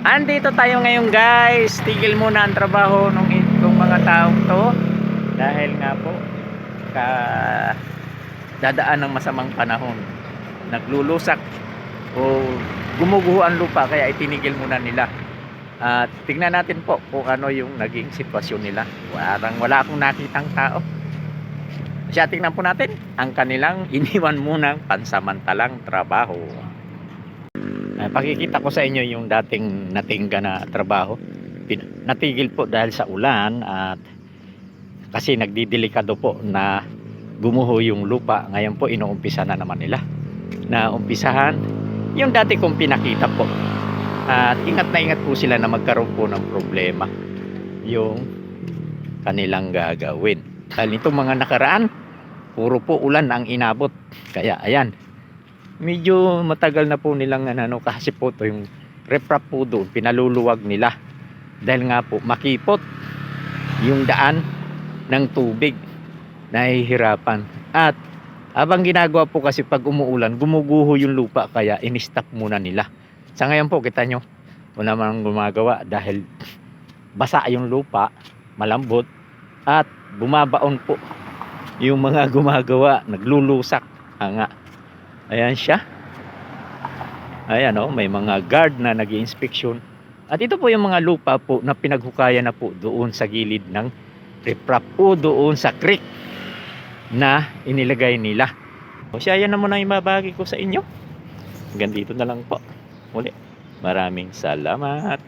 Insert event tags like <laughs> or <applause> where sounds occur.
Andito tayo ngayon guys. Tigil muna ang trabaho ng itong mga taong to. Dahil nga po, ka dadaan ng masamang panahon. Naglulusak o gumuguho ang lupa kaya itinigil muna nila. At tignan natin po kung ano yung naging sitwasyon nila. Warang wala akong nakitang tao. Siya tingnan po natin ang kanilang iniwan munang pansamantalang trabaho. Uh, pakikita ko sa inyo yung dating natingga na trabaho. Pin- natigil po dahil sa ulan at kasi nagdidelikado po na gumuho yung lupa. Ngayon po inuumpisa na naman nila. Na umpisahan yung dati kong pinakita po. At ingat na ingat po sila na magkaroon po ng problema yung kanilang gagawin. Dahil itong mga nakaraan, puro po ulan ang inabot. Kaya ayan, medyo matagal na po nilang ano kasi po to yung reprap po doon pinaluluwag nila. Dahil nga po makipot yung daan ng tubig nahihirapan at habang ginagawa po kasi pag umuulan gumuguho yung lupa kaya in-stop muna nila. Sa ngayon po kita nyo wala man gumagawa dahil basa yung lupa malambot at bumabaon po yung mga <laughs> gumagawa naglulusak. Nga Ayan siya. Ayan oh, may mga guard na nag inspeksyon At ito po yung mga lupa po na pinaghukayan na po doon sa gilid ng riprap o doon sa creek na inilagay nila. O siya, yan na muna yung mabagi ko sa inyo. Hanggang dito na lang po. Muli, maraming salamat.